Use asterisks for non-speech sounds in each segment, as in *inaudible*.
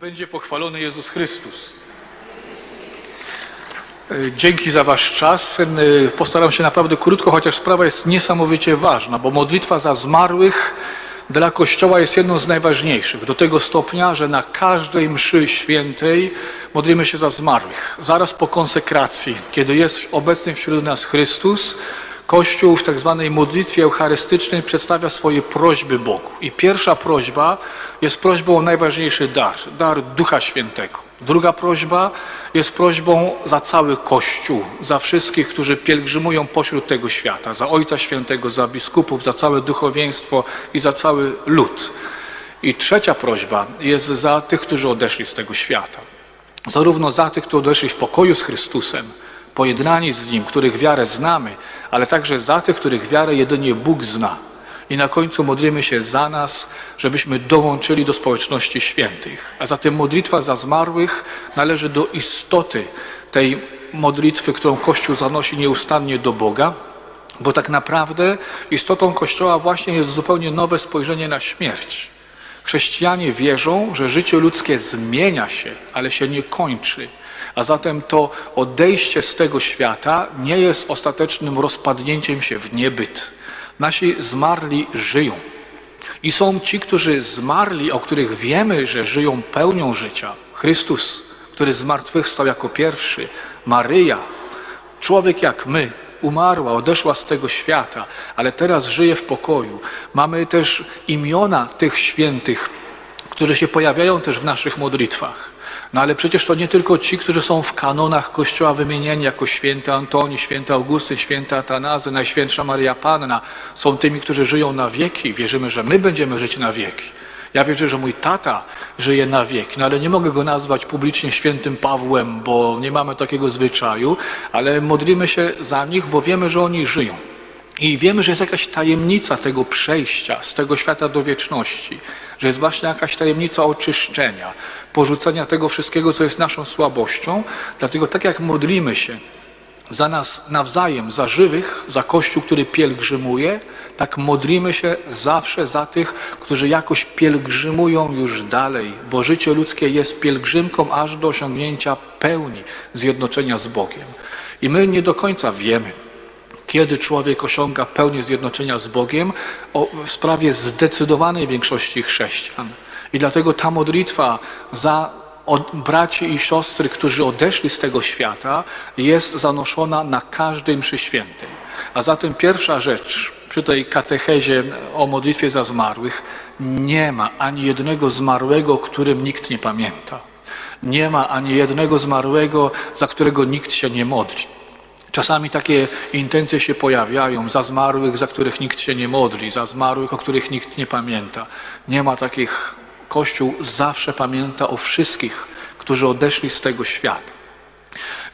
będzie pochwalony Jezus Chrystus. E, Dzięki za Wasz czas. E, Postaram się naprawdę krótko, chociaż sprawa jest niesamowicie ważna, bo modlitwa za zmarłych dla Kościoła jest jedną z najważniejszych. Do tego stopnia, że na każdej mszy świętej modlimy się za zmarłych. Zaraz po konsekracji, kiedy jest obecny wśród nas Chrystus, Kościół w tak zwanej modlitwie eucharystycznej przedstawia swoje prośby Bogu. I pierwsza prośba jest prośbą o najważniejszy dar, dar Ducha Świętego. Druga prośba jest prośbą za cały Kościół, za wszystkich, którzy pielgrzymują pośród tego świata, za Ojca Świętego, za biskupów, za całe duchowieństwo i za cały lud. I trzecia prośba jest za tych, którzy odeszli z tego świata. Zarówno za tych, którzy odeszli w pokoju z Chrystusem, pojednani z Nim, których wiarę znamy, ale także za tych, których wiarę jedynie Bóg zna. I na końcu modlimy się za nas, żebyśmy dołączyli do społeczności świętych. A zatem modlitwa za zmarłych należy do istoty tej modlitwy, którą Kościół zanosi nieustannie do Boga, bo tak naprawdę istotą Kościoła właśnie jest zupełnie nowe spojrzenie na śmierć. Chrześcijanie wierzą, że życie ludzkie zmienia się, ale się nie kończy. A zatem to odejście z tego świata nie jest ostatecznym rozpadnięciem się w niebyt. Nasi zmarli żyją. I są ci, którzy zmarli, o których wiemy, że żyją pełnią życia. Chrystus, który zmartwychwstał jako pierwszy, Maryja, człowiek jak my, umarła, odeszła z tego świata, ale teraz żyje w pokoju. Mamy też imiona tych świętych, którzy się pojawiają też w naszych modlitwach. No ale przecież to nie tylko ci, którzy są w kanonach Kościoła wymienieni jako święty Antoni, święty Augustyn, święty Atanazy, Najświętsza Maria Panna, są tymi, którzy żyją na wieki. Wierzymy, że my będziemy żyć na wieki. Ja wierzę, że mój tata żyje na wieki, no ale nie mogę go nazwać publicznie świętym Pawłem, bo nie mamy takiego zwyczaju, ale modlimy się za nich, bo wiemy, że oni żyją. I wiemy, że jest jakaś tajemnica tego przejścia z tego świata do wieczności, że jest właśnie jakaś tajemnica oczyszczenia, porzucenia tego wszystkiego, co jest naszą słabością. Dlatego tak jak modlimy się za nas nawzajem, za żywych, za Kościół, który pielgrzymuje, tak modlimy się zawsze za tych, którzy jakoś pielgrzymują już dalej, bo życie ludzkie jest pielgrzymką aż do osiągnięcia pełni zjednoczenia z Bogiem. I my nie do końca wiemy, kiedy człowiek osiąga pełnię zjednoczenia z Bogiem o, w sprawie zdecydowanej większości chrześcijan. I dlatego ta modlitwa za braci i siostry, którzy odeszli z tego świata, jest zanoszona na każdej mszy świętej. A zatem pierwsza rzecz przy tej katechezie o modlitwie za zmarłych, nie ma ani jednego zmarłego, o którym nikt nie pamięta. Nie ma ani jednego zmarłego, za którego nikt się nie modli. Czasami takie intencje się pojawiają za zmarłych, za których nikt się nie modli, za zmarłych, o których nikt nie pamięta. Nie ma takich. Kościół zawsze pamięta o wszystkich, którzy odeszli z tego świata.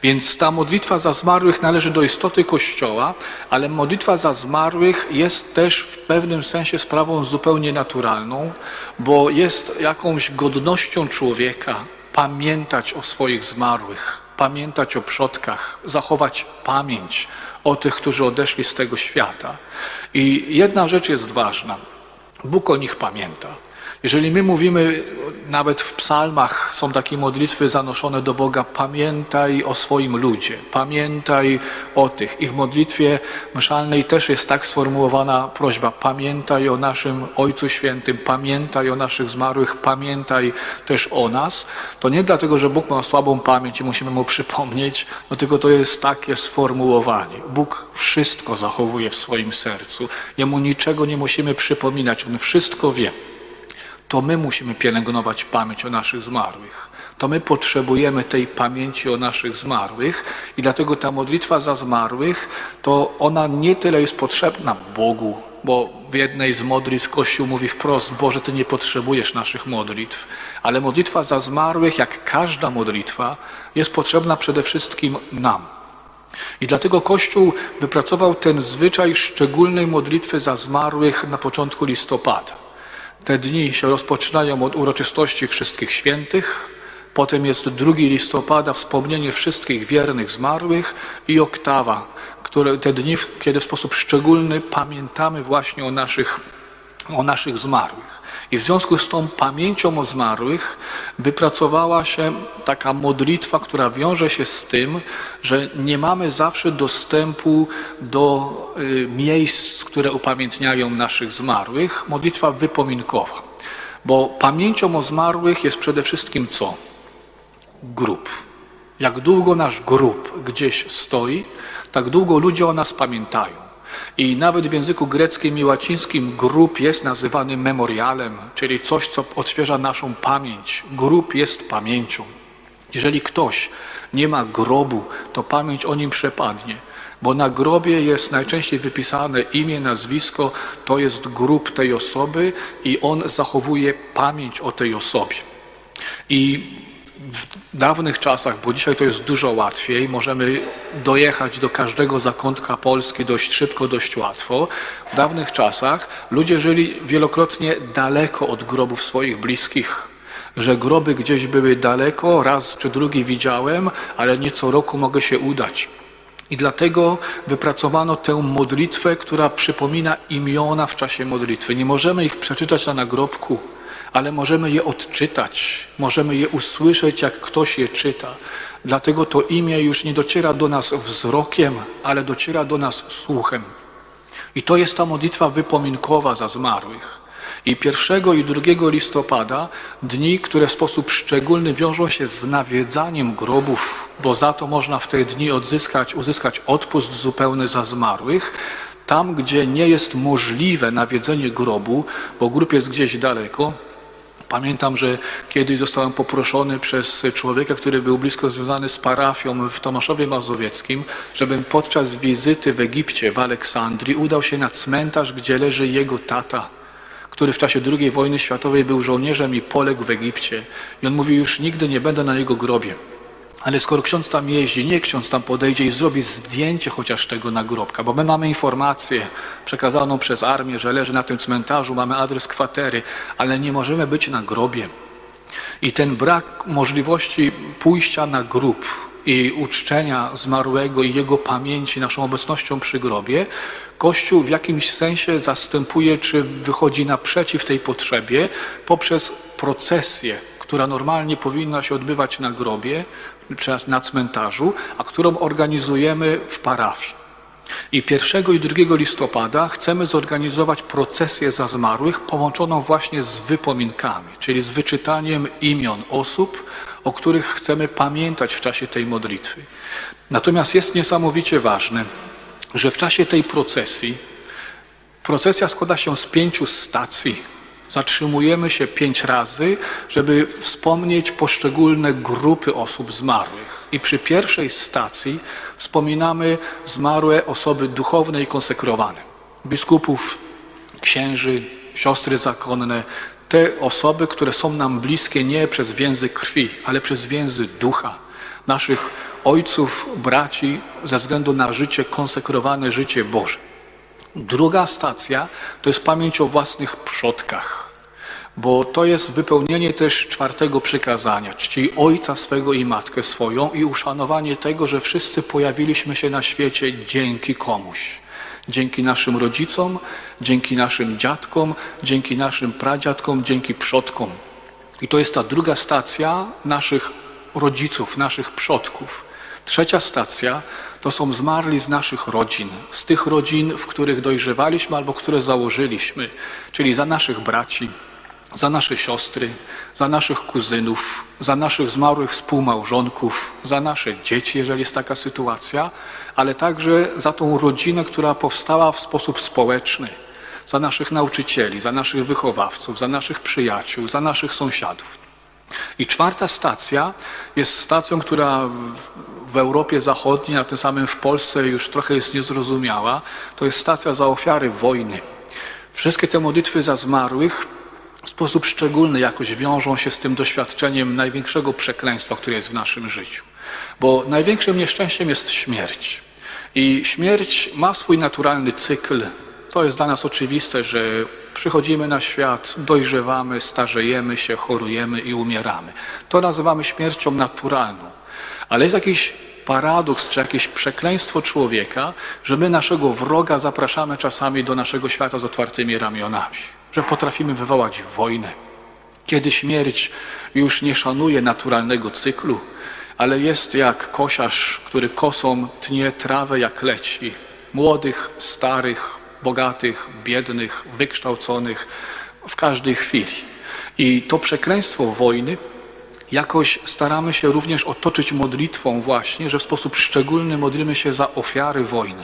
Więc ta modlitwa za zmarłych należy do istoty Kościoła, ale modlitwa za zmarłych jest też w pewnym sensie sprawą zupełnie naturalną, bo jest jakąś godnością człowieka pamiętać o swoich zmarłych, pamiętać o przodkach, zachować pamięć o tych, którzy odeszli z tego świata. I jedna rzecz jest ważna. Bóg o nich pamięta. Jeżeli my mówimy, nawet w psalmach są takie modlitwy zanoszone do Boga, pamiętaj o swoim ludzie, pamiętaj o tych. I w modlitwie mszalnej też jest tak sformułowana prośba, pamiętaj o naszym Ojcu Świętym, pamiętaj o naszych zmarłych, pamiętaj też o nas. To nie dlatego, że Bóg ma słabą pamięć i musimy Mu przypomnieć, no tylko to jest takie sformułowanie. Bóg wszystko zachowuje w swoim sercu. Jemu niczego nie musimy przypominać, On wszystko wie to my musimy pielęgnować pamięć o naszych zmarłych. To my potrzebujemy tej pamięci o naszych zmarłych i dlatego ta modlitwa za zmarłych, to ona nie tyle jest potrzebna Bogu, bo w jednej z modlitw Kościół mówi wprost, Boże, Ty nie potrzebujesz naszych modlitw, ale modlitwa za zmarłych, jak każda modlitwa, jest potrzebna przede wszystkim nam. I dlatego Kościół wypracował ten zwyczaj szczególnej modlitwy za zmarłych na początku listopada. Te dni się rozpoczynają od uroczystości wszystkich świętych, potem jest 2 listopada, wspomnienie wszystkich wiernych zmarłych i oktawa, które te dni, kiedy w sposób szczególny pamiętamy właśnie o naszych o naszych zmarłych. I w związku z tą pamięcią o zmarłych wypracowała się taka modlitwa, która wiąże się z tym, że nie mamy zawsze dostępu do y, miejsc, które upamiętniają naszych zmarłych. Modlitwa wypominkowa. Bo pamięcią o zmarłych jest przede wszystkim co? Grób. Jak długo nasz grób gdzieś stoi, tak długo ludzie o nas pamiętają. I nawet w języku greckim i łacińskim grób jest nazywany memorialem, czyli coś, co odświeża naszą pamięć. Grób jest pamięcią. Jeżeli ktoś nie ma grobu, to pamięć o nim przepadnie, bo na grobie jest najczęściej wypisane imię, nazwisko, to jest grób tej osoby i on zachowuje pamięć o tej osobie. I w dawnych czasach, bo dzisiaj to jest dużo łatwiej, możemy dojechać do każdego zakątka Polski dość szybko, dość łatwo. W dawnych czasach ludzie żyli wielokrotnie daleko od grobów swoich bliskich. Że groby gdzieś były daleko, raz czy drugi widziałem, ale nie co roku mogę się udać. I dlatego wypracowano tę modlitwę, która przypomina imiona w czasie modlitwy. Nie możemy ich przeczytać na nagrobku, ale możemy je odczytać, możemy je usłyszeć, jak ktoś je czyta. Dlatego to imię już nie dociera do nas wzrokiem, ale dociera do nas słuchem. I to jest ta modlitwa wypominkowa za zmarłych. I 1 i 2 listopada, dni, które w sposób szczególny wiążą się z nawiedzaniem grobów, bo za to można w te dni odzyskać, uzyskać odpust zupełny za zmarłych, tam, gdzie nie jest możliwe nawiedzenie grobu, bo grób jest gdzieś daleko, Pamiętam, że kiedyś zostałem poproszony przez człowieka, który był blisko związany z parafią w Tomaszowie Mazowieckim, żebym podczas wizyty w Egipcie, w Aleksandrii, udał się na cmentarz, gdzie leży jego tata, który w czasie II wojny światowej był żołnierzem i poległ w Egipcie. I on mówi, już nigdy nie będę na jego grobie. Ale skoro ksiądz tam jeździ, nie ksiądz tam podejdzie i zrobi zdjęcie chociaż tego nagrobka, bo my mamy informację przekazaną przez armię, że leży na tym cmentarzu, mamy adres kwatery, ale nie możemy być na grobie. I ten brak możliwości pójścia na grób i uczczenia zmarłego i jego pamięci naszą obecnością przy grobie, Kościół w jakimś sensie zastępuje czy wychodzi naprzeciw tej potrzebie poprzez procesję, która normalnie powinna się odbywać na grobie, na cmentarzu, a którą organizujemy w parafii. I 1 i 2 listopada chcemy zorganizować procesję za zmarłych połączoną właśnie z wypominkami, czyli z wyczytaniem imion osób, o których chcemy pamiętać w czasie tej modlitwy. Natomiast jest niesamowicie ważne, że w czasie tej procesji, procesja składa się z pięciu stacji, Zatrzymujemy się pięć razy, żeby wspomnieć poszczególne grupy osób zmarłych. I przy pierwszej stacji wspominamy zmarłe osoby duchowne i konsekrowane. Biskupów, księży, siostry zakonne, te osoby, które są nam bliskie nie przez więzy krwi, ale przez więzy ducha. Naszych ojców, braci ze względu na życie konsekrowane, życie Boże. Druga stacja to jest pamięć o własnych przodkach, bo to jest wypełnienie też czwartego przykazania, czci ojca swego i matkę swoją i uszanowanie tego, że wszyscy pojawiliśmy się na świecie dzięki komuś. Dzięki naszym rodzicom, dzięki naszym dziadkom, dzięki naszym pradziadkom, dzięki przodkom. I to jest ta druga stacja naszych rodziców, naszych przodków. Trzecia stacja to są zmarli z naszych rodzin, z tych rodzin, w których dojrzewaliśmy albo które założyliśmy, czyli za naszych braci, za nasze siostry, za naszych kuzynów, za naszych zmarłych współmałżonków, za nasze dzieci, jeżeli jest taka sytuacja, ale także za tą rodzinę, która powstała w sposób społeczny, za naszych nauczycieli, za naszych wychowawców, za naszych przyjaciół, za naszych sąsiadów. I czwarta stacja jest stacją, która w Europie Zachodniej, a tym samym w Polsce już trochę jest niezrozumiała. To jest stacja za ofiary wojny. Wszystkie te modlitwy za zmarłych sposób szczególny jakoś wiążą się z tym doświadczeniem największego przekleństwa, które jest w naszym życiu. Bo największym nieszczęściem jest śmierć. I śmierć ma swój naturalny cykl. To jest dla nas oczywiste, że przychodzimy na świat, dojrzewamy, starzejemy się, chorujemy i umieramy. To nazywamy śmiercią naturalną. Ale jest jakiś paradoks czy jakieś przekleństwo człowieka, że my naszego wroga zapraszamy czasami do naszego świata z otwartymi ramionami. Że potrafimy wywołać wojnę. Kiedy śmierć już nie szanuje naturalnego cyklu, ale jest jak kosiarz, który kosą tnie trawę jak leci. Młodych, starych, bogatych, biednych, wykształconych w każdej chwili. I to przekleństwo wojny jakoś staramy się również otoczyć modlitwą właśnie, że w sposób szczególny modlimy się za ofiary wojny.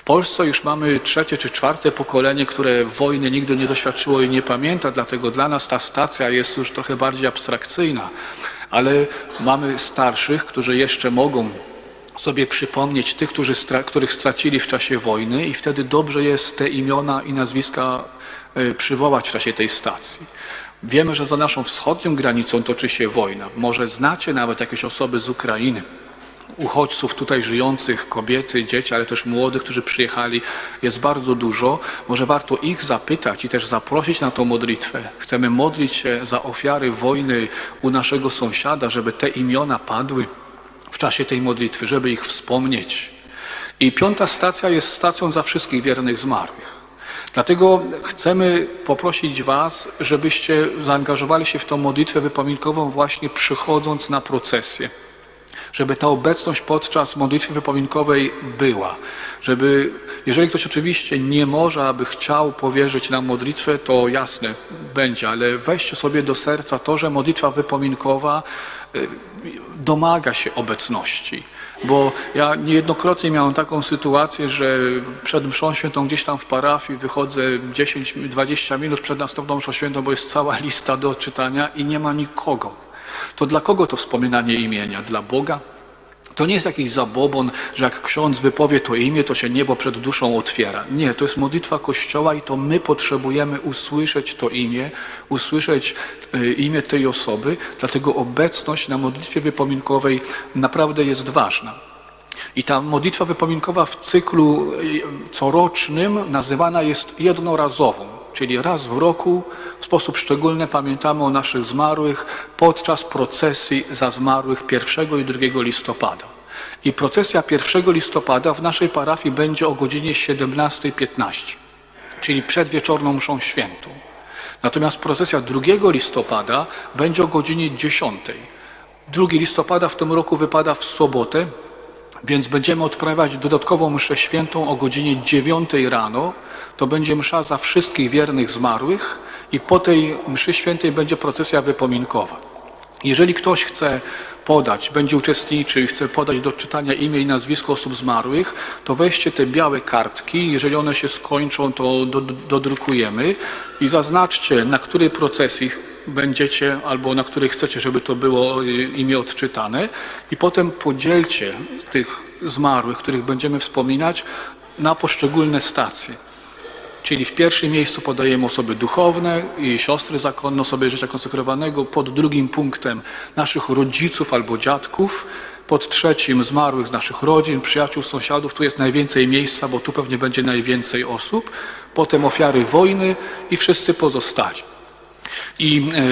W Polsce już mamy trzecie czy czwarte pokolenie, które wojny nigdy nie doświadczyło i nie pamięta, dlatego dla nas ta stacja jest już trochę bardziej abstrakcyjna, ale mamy starszych, którzy jeszcze mogą sobie przypomnieć tych, którzy stra których stracili w czasie wojny i wtedy dobrze jest te imiona i nazwiska y, przywołać w czasie tej stacji. Wiemy, że za naszą wschodnią granicą toczy się wojna. Może znacie nawet jakieś osoby z Ukrainy, uchodźców tutaj żyjących, kobiety, dzieci, ale też młodych, którzy przyjechali, jest bardzo dużo. Może warto ich zapytać i też zaprosić na tą modlitwę. Chcemy modlić się za ofiary wojny u naszego sąsiada, żeby te imiona padły w czasie tej modlitwy, żeby ich wspomnieć. I piąta stacja jest stacją za wszystkich wiernych zmarłych. Dlatego chcemy poprosić Was, żebyście zaangażowali się w tą modlitwę wypominkową właśnie przychodząc na procesję. Żeby ta obecność podczas modlitwy wypominkowej była. Żeby, jeżeli ktoś oczywiście nie może, aby chciał powierzyć nam modlitwę, to jasne, będzie, ale weźcie sobie do serca to, że modlitwa wypominkowa y, domaga się obecności. Bo ja niejednokrotnie miałem taką sytuację, że przed mszą świętą gdzieś tam w parafii wychodzę 10-20 minut przed następną mszą świętą, bo jest cała lista do czytania i nie ma nikogo. To dla kogo to wspominanie imienia? Dla Boga? To nie jest jakiś zabobon, że jak ksiądz wypowie to imię, to się niebo przed duszą otwiera. Nie, to jest modlitwa Kościoła i to my potrzebujemy usłyszeć to imię, usłyszeć y, imię tej osoby, dlatego obecność na modlitwie wypominkowej naprawdę jest ważna. I ta modlitwa wypominkowa w cyklu y, corocznym nazywana jest jednorazową, czyli raz w roku sposób szczególny pamiętamy o naszych zmarłych podczas procesji za zmarłych 1 i 2 listopada. I procesja 1 listopada w naszej parafii będzie o godzinie 17.15, czyli przed wieczorną mszą świętą. Natomiast procesja 2 listopada będzie o godzinie 10. 2 listopada w tym roku wypada w sobotę, więc będziemy odprawiać dodatkową mszę świętą o godzinie 9 rano. To będzie msza za wszystkich wiernych zmarłych i po tej mszy świętej będzie procesja wypominkowa. Jeżeli ktoś chce podać, będzie uczestniczył i chce podać do czytania imię i nazwisko osób zmarłych, to weźcie te białe kartki. Jeżeli one się skończą, to dodrukujemy i zaznaczcie, na której procesji będziecie albo na której chcecie, żeby to było y, imię odczytane i potem podzielcie tych zmarłych, których będziemy wspominać, na poszczególne stacje. Czyli w pierwszym miejscu podajemy osoby duchowne i siostry zakonne, osoby życia konsekrowanego. Pod drugim punktem naszych rodziców albo dziadków. Pod trzecim zmarłych z naszych rodzin, przyjaciół, sąsiadów. Tu jest najwięcej miejsca, bo tu pewnie będzie najwięcej osób. Potem ofiary wojny i wszyscy pozostali. I e,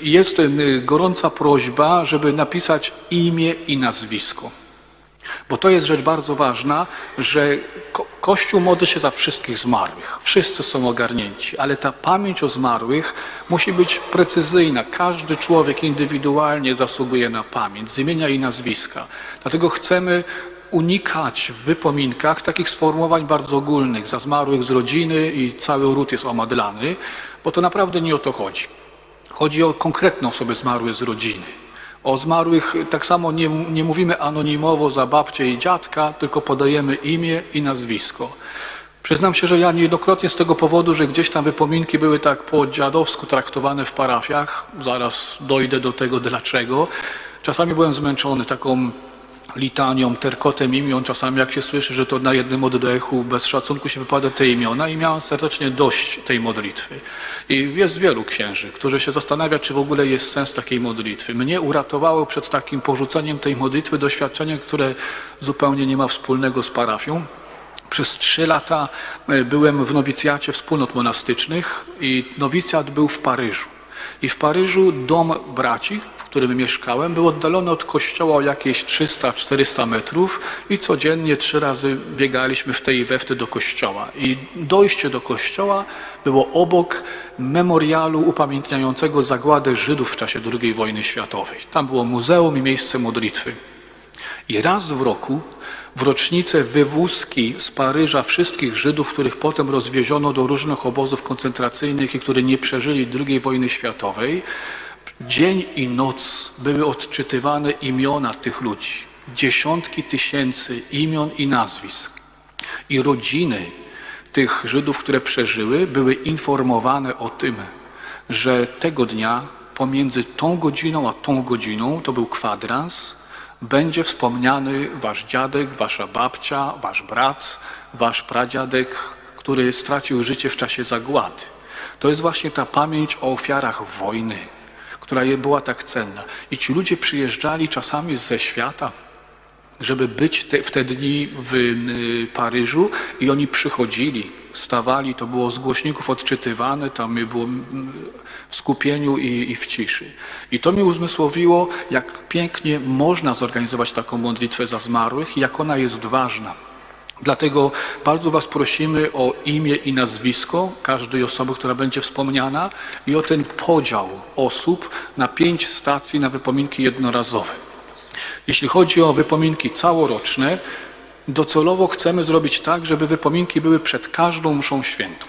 jest e, gorąca prośba, żeby napisać imię i nazwisko. Bo to jest rzecz bardzo ważna, że Kościół modli się za wszystkich zmarłych. Wszyscy są ogarnięci, ale ta pamięć o zmarłych musi być precyzyjna. Każdy człowiek indywidualnie zasługuje na pamięć z imienia i nazwiska. Dlatego chcemy unikać w wypominkach takich sformułowań bardzo ogólnych, za zmarłych z rodziny i cały ród jest omadlany, bo to naprawdę nie o to chodzi. Chodzi o konkretne osoby zmarłe z rodziny. O zmarłych tak samo nie, nie mówimy anonimowo za babcię i dziadka, tylko podajemy imię i nazwisko. Przyznam się, że ja niejednokrotnie z tego powodu, że gdzieś tam wypominki były tak po dziadowsku traktowane w parafiach, zaraz dojdę do tego dlaczego, czasami byłem zmęczony taką litanią, terkotem imion. Czasami jak się słyszy, że to na jednym oddechu bez szacunku się wypada te imiona i miałem serdecznie dość tej modlitwy. I jest wielu księży, którzy się zastanawia, czy w ogóle jest sens takiej modlitwy. Mnie uratowało przed takim porzuceniem tej modlitwy doświadczenie, które zupełnie nie ma wspólnego z parafią. Przez trzy lata e, byłem w nowicjacie wspólnot monastycznych i nowicjat był w Paryżu. I w Paryżu dom braci, którym mieszkałem, był oddalony od kościoła o jakieś 300-400 metrów i codziennie trzy razy biegaliśmy w tej i do kościoła. I dojście do kościoła było obok memorialu upamiętniającego zagładę Żydów w czasie II wojny światowej. Tam było muzeum i miejsce modlitwy. I raz w roku, w rocznicę wywózki z Paryża wszystkich Żydów, których potem rozwieziono do różnych obozów koncentracyjnych i którzy nie przeżyli II wojny światowej, dzień i noc były odczytywane imiona tych ludzi. Dziesiątki tysięcy imion i nazwisk. I rodziny tych Żydów, które przeżyły, były informowane o tym, że tego dnia pomiędzy tą godziną a tą godziną, to był kwadrans, będzie wspomniany wasz dziadek, wasza babcia, wasz brat, wasz pradziadek, który stracił życie w czasie zagłady. To jest właśnie ta pamięć o ofiarach wojny, która była tak cenna. I ci ludzie przyjeżdżali czasami ze świata, żeby być te, w te dni w y, Paryżu i oni przychodzili, stawali, to było z głośników odczytywane, tam było mm, w skupieniu i, i w ciszy. I to mi uzmysłowiło, jak pięknie można zorganizować taką modlitwę za zmarłych i jak ona jest ważna. Dlatego bardzo Was prosimy o imię i nazwisko każdej osoby, która będzie wspomniana i o ten podział osób na pięć stacji na wypominki jednorazowe. Jeśli chodzi o wypominki całoroczne, docelowo chcemy zrobić tak, żeby wypominki były przed każdą mszą świętą.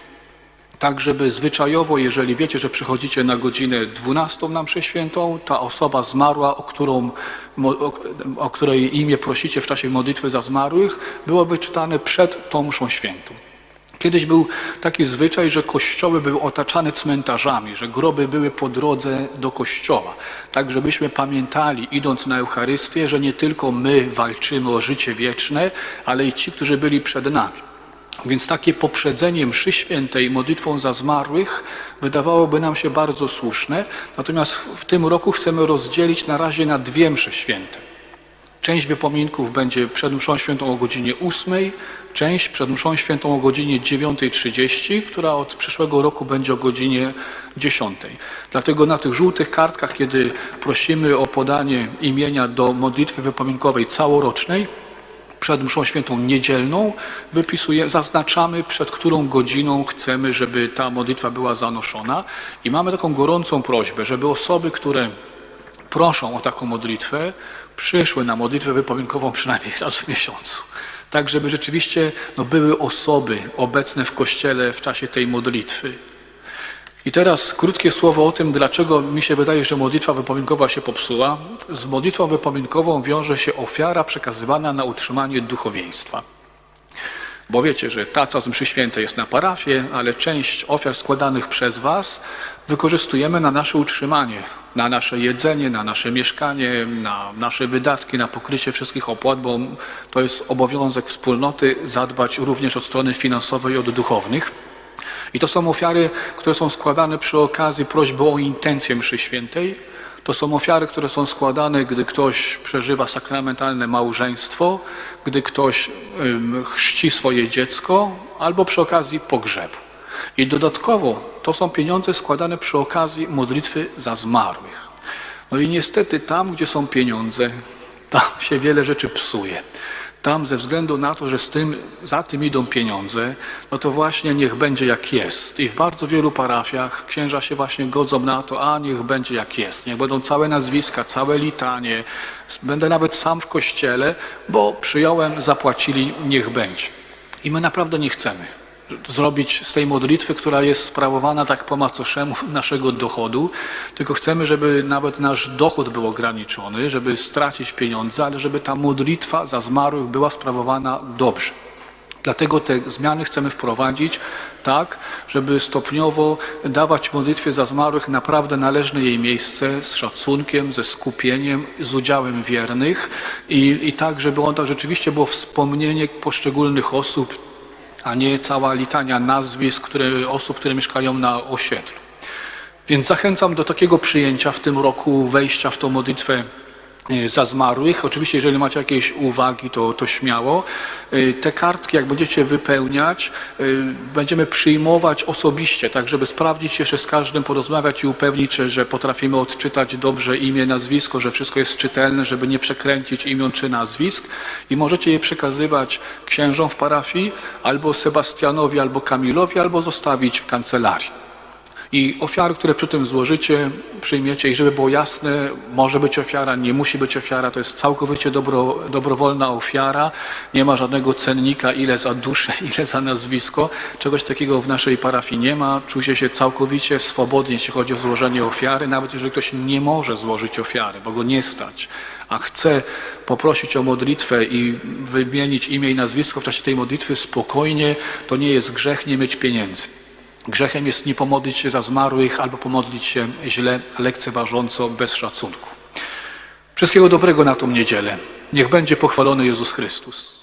Tak, żeby zwyczajowo, jeżeli wiecie, że przychodzicie na godzinę 12 na mszę świętą, ta osoba zmarła, o, którą, o, o której imię prosicie w czasie modlitwy za zmarłych, było wyczytane przed tą mszą świętą. Kiedyś był taki zwyczaj, że kościoły były otaczane cmentarzami, że groby były po drodze do kościoła. Tak, żebyśmy pamiętali, idąc na Eucharystię, że nie tylko my walczymy o życie wieczne, ale i ci, którzy byli przed nami. Więc takie poprzedzenie mszy świętej modlitwą za zmarłych wydawałoby nam się bardzo słuszne. Natomiast w tym roku chcemy rozdzielić na razie na dwie msze święte. Część wypominków będzie przed mszą świętą o godzinie 8, część przed mszą świętą o godzinie 9.30, która od przyszłego roku będzie o godzinie 10. Dlatego na tych żółtych kartkach, kiedy prosimy o podanie imienia do modlitwy wypominkowej całorocznej, przed mszą świętą niedzielną wypisuje, zaznaczamy, przed którą godziną chcemy, żeby ta modlitwa była zanoszona i mamy taką gorącą prośbę, żeby osoby, które proszą o taką modlitwę, przyszły na modlitwę wypominkową przynajmniej *laughs* raz w miesiącu. Tak, żeby rzeczywiście no, były osoby obecne w kościele w czasie tej modlitwy. I teraz krótkie słowo o tym, dlaczego mi się wydaje, że modlitwa wypominkowa się popsuła. Z modlitwą wypominkową wiąże się ofiara przekazywana na utrzymanie duchowieństwa. Bo wiecie, że taca z mszy świętej jest na parafie, ale część ofiar składanych przez Was wykorzystujemy na nasze utrzymanie, na nasze jedzenie, na nasze mieszkanie, na nasze wydatki, na pokrycie wszystkich opłat, bo to jest obowiązek wspólnoty zadbać również od strony finansowej i od duchownych. I to są ofiary, które są składane przy okazji prośby o intencję mszy świętej. To są ofiary, które są składane, gdy ktoś przeżywa sakramentalne małżeństwo, gdy ktoś chrzci swoje dziecko albo przy okazji pogrzebu. I dodatkowo to są pieniądze składane przy okazji modlitwy za zmarłych. No i niestety tam, gdzie są pieniądze, tam się wiele rzeczy psuje tam ze względu na to, że z tym, za tym idą pieniądze, no to właśnie niech będzie jak jest. I w bardzo wielu parafiach księża się właśnie godzą na to, a niech będzie jak jest. Niech będą całe nazwiska, całe litanie. Będę nawet sam w kościele, bo przyjąłem, zapłacili, niech będzie. I my naprawdę nie chcemy zrobić z tej modlitwy, która jest sprawowana tak po macoszemu *laughs* naszego dochodu, tylko chcemy, żeby nawet nasz dochód był ograniczony, żeby stracić pieniądze, ale żeby ta modlitwa za zmarłych była sprawowana dobrze. Dlatego te zmiany chcemy wprowadzić tak, żeby stopniowo dawać modlitwie za zmarłych naprawdę należne jej miejsce z szacunkiem, ze skupieniem, z udziałem wiernych i, i tak, żeby ono rzeczywiście było wspomnienie poszczególnych osób, a nie cała litania nazwisk które, osób, które mieszkają na osiedlu. Więc zachęcam do takiego przyjęcia w tym roku wejścia w tą modlitwę za zmarłych. Oczywiście, jeżeli macie jakieś uwagi, to, to śmiało. E, Te kartki, jak będziecie wypełniać, e, będziemy przyjmować osobiście, tak żeby sprawdzić jeszcze z każdym, porozmawiać i upewnić się, że potrafimy odczytać dobrze imię, nazwisko, że wszystko jest czytelne, żeby nie przekręcić imion czy nazwisk. I możecie je przekazywać księżom w parafii, albo Sebastianowi, albo Kamilowi, albo zostawić w kancelarii. I ofiary, które przy tym złożycie, przyjmiecie i żeby było jasne, może być ofiara, nie musi być ofiara, to jest całkowicie dobro, dobrowolna ofiara, nie ma żadnego cennika, ile za duszę, *laughs* ile za nazwisko. Czegoś takiego w naszej parafii nie ma. Czujcie się całkowicie swobodnie, jeśli chodzi o złożenie ofiary, nawet jeżeli ktoś nie może złożyć ofiary, bo go nie stać, a chce poprosić o modlitwę i wymienić imię i nazwisko w czasie tej modlitwy spokojnie, to nie jest grzech nie mieć pieniędzy. Grzechem jest nie pomodlić się za zmarłych albo pomodlić się źle, lekceważąco, bez szacunku. Wszystkiego dobrego na tą niedzielę. Niech będzie pochwalony Jezus Chrystus.